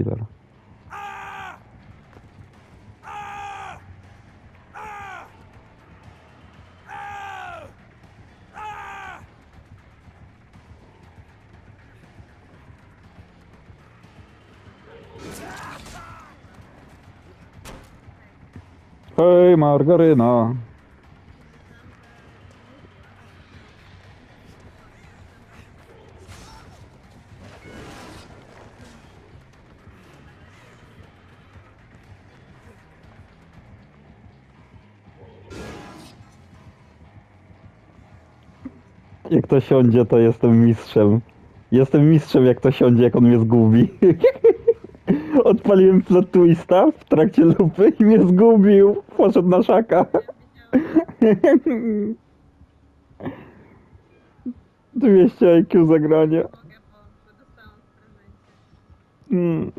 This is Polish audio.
killer. Hej, margaryna! Jak to siądzie, to jestem mistrzem. Jestem mistrzem, jak to siądzie, jak on mnie zgubi. Odpaliłem plot twista w trakcie lupy i mnie zgubił. Poszedł na szaka. 200 IQ zagrania. Mogę, bo dostałam w prezencie. Mm.